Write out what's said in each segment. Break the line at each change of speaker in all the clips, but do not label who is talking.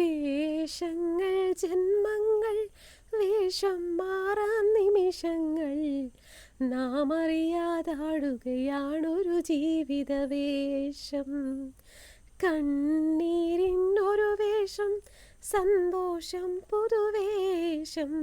വേഷങ്ങൾ ജന്മങ്ങൾ വേഷം മാറാൻ നിമിഷങ്ങൾ. നാം അറിയാതാടുകയാണൊരു ജീവിത വേഷം കണ്ണീരിനൊരു വേഷം സന്തോഷം പുതുവേഷം.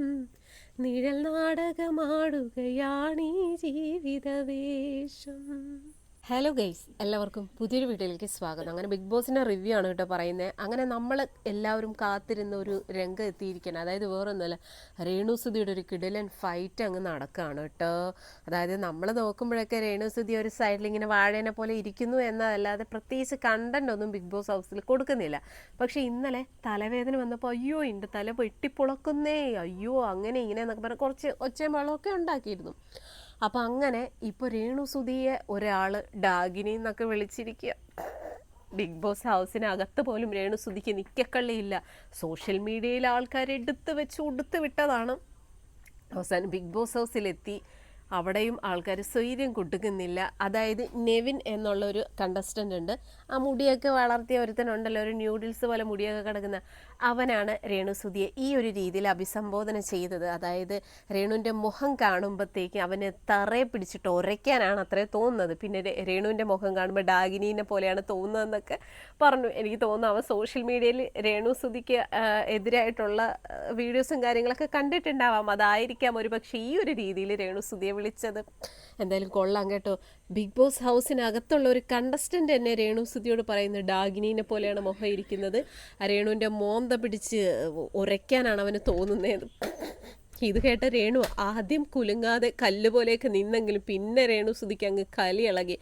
നിഴൽ നാടകമാടുകയാണ് ഈ ജീവിത വേഷം ഹലോ ഗൈസ് എല്ലാവർക്കും പുതിയൊരു വീഡിയോയിലേക്ക് സ്വാഗതം. അങ്ങനെ ബിഗ് ബോസിന്റെ റിവ്യൂ ആണ് കേട്ടോ പറയുന്നത് അങ്ങനെ നമ്മൾ എല്ലാവരും കാത്തിരുന്ന ഒരു രംഗം എത്തിയിരിക്കണം അതായത് വേറൊന്നുമല്ല രേണുസുതിയുടെ ഒരു കിടിലൻ ഫൈറ്റ് അങ്ങ് നടക്കുകയാണ് കേട്ടോ. അതായത് നമ്മൾ നോക്കുമ്പോഴൊക്കെ രേണുസുതി ഒരു സൈഡിൽ ഇങ്ങനെ വാഴേനെ പോലെ ഇരിക്കുന്നു എന്നതല്ലാതെ പ്രത്യേകിച്ച് കണ്ടന്റ് ഒന്നും ബിഗ് ബോസ് ഹൗസിൽ കൊടുക്കുന്നില്ല. പക്ഷേ ഇന്നലെ തലവേദന വന്നപ്പോൾ അയ്യോ എന്റെ തല വെട്ടിപ്പുളക്കുന്നേ അയ്യോ അങ്ങനെ ഇങ്ങനെ എന്നൊക്കെ പറഞ്ഞാൽ കുറച്ച് ഒച്ചയും വെള്ളമൊക്കെ ഉണ്ടാക്കിയിരുന്നു. അപ്പം അങ്ങനെ ഇപ്പോൾ രേണുസുതിയെ ഒരാൾ ഡാഗിനി എന്നൊക്കെ വിളിച്ചിരിക്കുക ബിഗ് ബോസ് ഹൗസിനകത്ത് പോലും രേണു രേണുസുതിക്ക് നിക്കക്കള്ളിയില്ല സോഷ്യൽ മീഡിയയിൽ ആൾക്കാർ എടുത്ത് വെച്ച് ഉടുത്ത് വിട്ടതാണ്. അവസാനം ബിഗ് ബോസ് ഹൗസിലെത്തി. അവിടെയും ആൾക്കാർ സ്വൈര്യം കൊടുക്കുന്നില്ല അതായത് നെവിൻ എന്നുള്ളൊരു കണ്ടസ്റ്റന്റ് ഉണ്ട്. ആ മുടിയൊക്കെ വളർത്തിയ ഒരുത്തനുണ്ടല്ലോ ഒരു ന്യൂഡിൽസ് പോലെ മുടിയൊക്കെ കിടക്കുന്ന അവനാണ് രേണു രേണുസുതിയെ ഈ ഒരു രീതിയിൽ അഭിസംബോധന ചെയ്തത്. അതായത് രേണുവിന്റെ മുഖം കാണുമ്പോഴത്തേക്ക് അവന് തറയെ പിടിച്ചിട്ട് ഉരയ്ക്കാനാണ് അത്രേ തോന്നുന്നത്. പിന്നെ രേണുവിന്റെ മുഖം കാണുമ്പോൾ ഡാഗിനീനെ പോലെയാണ് തോന്നുന്നതെന്നൊക്കെ പറഞ്ഞു. എനിക്ക് തോന്നുന്നു അവൻ സോഷ്യൽ മീഡിയയിൽ രേണു സുധിക്ക് എതിരായിട്ടുള്ള വീഡിയോസും കാര്യങ്ങളൊക്കെ കണ്ടിട്ടുണ്ടാവാം. അതായിരിക്കാം ഒരു പക്ഷേ ഈ ഒരു രീതിയിൽ രേണു രേണുസുതിയെ വിളിച്ചത്. എന്തായാലും കൊള്ളാം കേട്ടോ. ബിഗ് ബോസ് ഹൗസിനകത്തുള്ള ഒരു കണ്ടസ്റ്റന്റ് എന്നെ രേണു സുതിയോട് പറയുന്നത് ഡാഗിനീനെ പോലെയാണ് മൊഹ ഇരിക്കുന്നത്. ആ രേണുവിന്റെ മോന്ത പിടിച്ച് ഉരയ്ക്കാനാണ് അവന് തോന്നുന്നത്. ഇത് കേട്ട രേണു ആദ്യം കുലുങ്ങാതെ കല്ല് പോലെയൊക്കെ നിന്നെങ്കിലും പിന്നെ രേണു സുതിക്ക് അങ്ങ് കലി ഇളകി.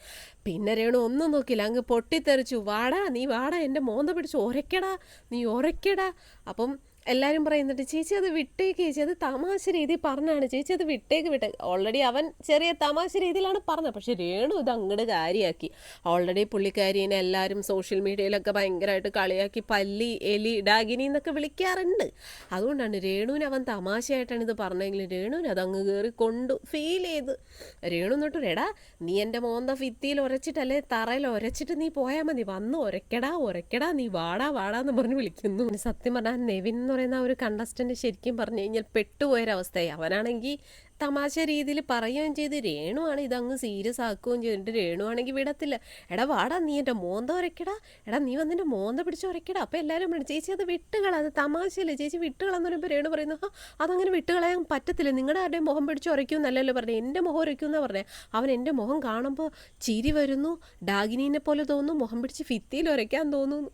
പിന്നെ രേണു ഒന്നും നോക്കില്ല അങ്ങ് പൊട്ടിത്തെറിച്ചു. വാടാ നീ വാടാ എന്റെ മോന്ത പിടിച്ച് ഒരയ്ക്കടാ നീ ഒരയ്ക്കടാ അപ്പം എല്ലാവരും പറയുന്നുണ്ട് ചേച്ചി അത് വിട്ടേക്ക് ചേച്ചി അത് തമാശ രീതി പറഞ്ഞാണ്. ചേച്ചി അത് വിട്ടേക്ക് വിട്ടേക്ക്. ഓൾറെഡി അവൻ ചെറിയ തമാശ രീതിയിലാണ് പറഞ്ഞത്. പക്ഷെ രേണു ഇത് അങ്ങോട്ട് കാര്യമാക്കി ഓൾറെഡി പുള്ളിക്കാരിനെ എല്ലാവരും സോഷ്യൽ മീഡിയയിലൊക്കെ ഭയങ്കരമായിട്ട് കളിയാക്കി പല്ലി എലി ഡാഗിനി എന്നൊക്കെ വിളിക്കാറുണ്ട്. അതുകൊണ്ടാണ് രേണുവിന് അവൻ തമാശയായിട്ടാണ് ഇത് പറഞ്ഞെങ്കിലും രേണുവിന് അത് അങ്ങ് കയറി കൊണ്ടു ഫീൽ ചെയ്ത്. രേണു എന്നിട്ട് എടാ നീ എന്റെ മോന്ത ഫിത്തിയിൽ ഉരച്ചിട്ടല്ലേ തറയിൽ ഉരച്ചിട്ട് നീ പോയാൽ മതി. വന്ന് ഉരക്കടാ ഉരക്കടാ നീ വാടാ വാടാ എന്ന് പറഞ്ഞ് വിളിക്കുന്നു. സത്യം പറഞ്ഞാൽ നെവിൻ പറയുന്ന ആ ഒരു കണ്ടസ്റ്റന്റ് ശരിക്കും പറഞ്ഞു കഴിഞ്ഞാൽ പെട്ടുപോയൊരവസ്ഥയായി. അവനാണെങ്കിൽ തമാശ രീതിയിൽ പറയുകയും ചെയ്ത് രേണുവാണ് ഇതങ്ങ് സീരിയസ് ആക്കുകയും ചെയ്തിട്ട് രേണുവാണെങ്കിൽ വിടത്തില്ല. എടാ വാടാ നീ എന്റെ മോന്ത ഉരയ്ക്കടാ എടാ നീ വന്നിന്റെ മോന്ത പിടിച്ച് ഉരയ്ക്കടാ അപ്പോൾ എല്ലാവരും പറഞ്ഞു ചേച്ചി അത് വിട്ടുകള അത് തമാശയല്ലേ? ചേച്ചി വിട്ടുകളെന്ന് പറയുമ്പോൾ രേണു പറയുന്നു "ആ, അതങ്ങനെ വിട്ടുകളയാൻ പറ്റത്തില്ല. നിങ്ങളുടെ ആരുടെയും മുഖം പിടിച്ച് ഉരയ്ക്കുമെന്നല്ലല്ലോ പറഞ്ഞത് എന്റെ മുഖം ഉരയ്ക്കുമെന്നാണ് പറഞ്ഞത് അവൻ എന്റെ മുഖം കാണുമ്പോൾ ചിരി വരുന്നു. ഡാഗിനീനെ പോലെ തോന്നുന്നു. മുഖം പിടിച്ച് ഫിത്തിയിൽ ഉരയ്ക്കാൻ തോന്നുന്നു.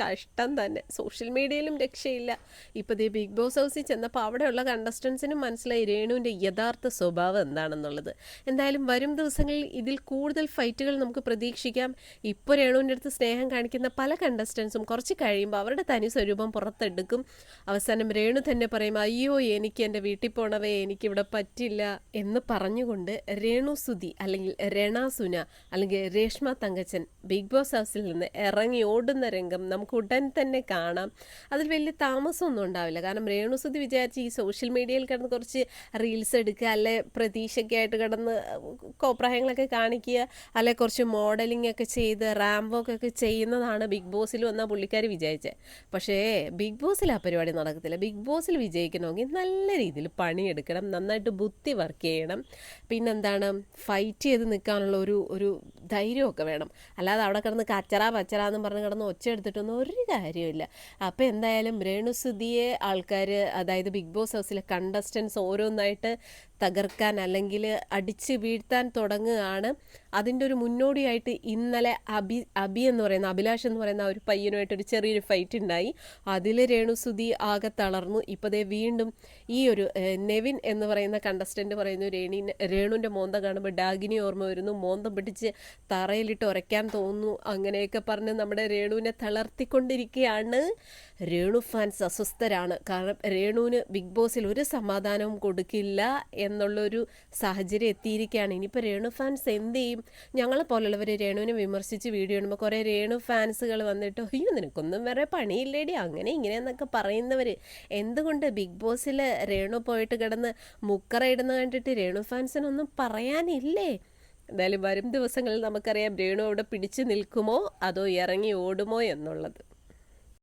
കഷ്ടം തന്നെ. സോഷ്യൽ മീഡിയയിലും രക്ഷയില്ല. ഇപ്പോൾ ദേ ബിഗ് ബോസ് ഹൗസിൽ ചെന്നപ്പോൾ അവിടെയുള്ള കണ്ടസ്റ്റൻസിനും മനസ്സിലായി രേണുവിന്റെ യഥാർത്ഥ സ്വഭാവം എന്താണെന്നുള്ളത്. എന്തായാലും വരും ദിവസങ്ങളിൽ ഇതിൽ കൂടുതൽ ഫൈറ്റുകൾ നമുക്ക് പ്രതീക്ഷിക്കാം. ഇപ്പോൾ രേണുവിന്റെ അടുത്ത് സ്നേഹം കാണിക്കുന്ന പല കണ്ടസ്റ്റൻസും കുറച്ച് കഴിയുമ്പോൾ അവരുടെ തനി സ്വരൂപം പുറത്തെടുക്കും. അവസാനം രേണു തന്നെ പറയും അയ്യോ എനിക്ക് എന്റെ വീട്ടിൽ പോണവേ എനിക്കിവിടെ പറ്റില്ല എന്ന് പറഞ്ഞുകൊണ്ട് രേണു സുധി അല്ലെങ്കിൽ രണ സുന അല്ലെങ്കിൽ രേഷ്മ തങ്കച്ചൻ ബിഗ് ബോസ് ഹൗസിൽ നിന്ന് ഇറങ്ങി ഓടുന്ന രംഗം നമുക്ക് ഉടൻ തന്നെ കാണാം. അതിൽ വലിയ താമസമൊന്നും ഉണ്ടാവില്ല. കാരണം രേണുസുതി വിചാരിച്ച് ഈ സോഷ്യൽ മീഡിയയിൽ കിടന്ന് കുറച്ച് റീൽസ് എടുക്കുക അല്ലെ പ്രതീക്ഷയ്ക്ക് ആയിട്ട് കിടന്ന് കോപ്രായങ്ങളൊക്കെ കാണിക്കുക അല്ലെ കുറച്ച് മോഡലിംഗ് ഒക്കെ ചെയ്ത് റാംബോക്ക് ഒക്കെ ചെയ്യുന്നതാണ് ബിഗ് ബോസിൽ വന്ന പുള്ളിക്കാർ വിചാരിച്ചത് പക്ഷേ ബിഗ് ബോസിൽ ആ പരിപാടി നടക്കത്തില്ല. ബിഗ് ബോസിൽ വിജയിക്കണമെങ്കിൽ നല്ല രീതിയിൽ പണിയെടുക്കണം നന്നായിട്ട് ബുദ്ധി വർക്ക് ചെയ്യണം. പിന്നെന്താണ് ഫൈറ്റ് ചെയ്ത് നിൽക്കാനുള്ള ഒരു ഒരു ധൈര്യമൊക്കെ വേണം. അല്ലാതെ അവിടെ കിടന്ന് കച്ചറ പച്ചറ എന്ന് പറഞ്ഞ് കിടന്ന് ഒച്ച എടുത്തിട്ടൊന്നും ഒരു കാര്യമില്ല അപ്പോൾ എന്തായാലും രേണുസുതിയെ ആൾക്കാർ അതായത് ബിഗ് ബോസ് ഹൗസിലെ കണ്ടസ്റ്റൻസ് ഓരോന്നായിട്ട് തകർക്കാൻ അല്ലെങ്കിൽ അടിച്ച് വീഴ്ത്താൻ തുടങ്ങുകയാണ്. അതിന്റെ ഒരു മുന്നോടിയായിട്ട് ഇന്നലെ അബി അബി എന്ന് പറയുന്ന അഭിലാഷ് എന്ന് പറയുന്ന ഒരു പയ്യനുമായിട്ട് ഒരു ചെറിയൊരു ഫൈറ്റ് ഉണ്ടായി. അതിൽ രേണുസുതി ആകെ തളർന്നു. ഇപ്പോൾ ദേ വീണ്ടും ഈ ഒരു നെവിൻ എന്ന് പറയുന്ന കണ്ടസ്റ്റന്റ് പറയുന്നു രേണി രേണുവിന്റെ മോന്ത കാണുമ്പോൾ ഡാഗിനി ഓർമ്മ വരുന്നു. മോന്തം പിടിച്ച് തറയിലിട്ട് ഉരയ്ക്കാൻ തോന്നുന്നു. അങ്ങനെയൊക്കെ പറഞ്ഞ് നമ്മുടെ രേണുവിനെ തളർത്തിക്കൊണ്ടിരിക്കുകയാണ്. രേണു ഫാൻസ് അസ്വസ്ഥരാണ്. കാരണം രേണുവിന് ബിഗ് ബോസിൽ ഒരു സമാധാനവും കൊടുക്കില്ല എന്നുള്ളൊരു സാഹചര്യം എത്തിയിരിക്കുകയാണ്. ഇനിയിപ്പോൾ രേണു ഫാൻസ് എന്ത് ചെയ്യും? ഞങ്ങളെ പോലുള്ളവർ രേണുവിനെ വിമർശിച്ച് വീഡിയോ ഇടുമ്പോൾ കുറേ രേണു ഫാൻസുകൾ വന്നിട്ട് അയ്യോ നിനക്കൊന്നും വേറെ പണിയില്ലേടി അങ്ങനെ ഇങ്ങനെ എന്നൊക്കെ പറയുന്നവർ എന്തുകൊണ്ട് ബിഗ് ബോസിൽ രേണു പോയിട്ട് കിടന്ന് മുക്കറ ഇടുന്ന കണ്ടിട്ട് രേണു ഫാൻസിനൊന്നും പറയാനില്ലേ? എന്തായാലും വരും ദിവസങ്ങളിൽ നമുക്കറിയാം രേണു അവിടെ പിടിച്ചു നിൽക്കുമോ? അതോ ഇറങ്ങി ഓടുമോ എന്നുള്ളത്.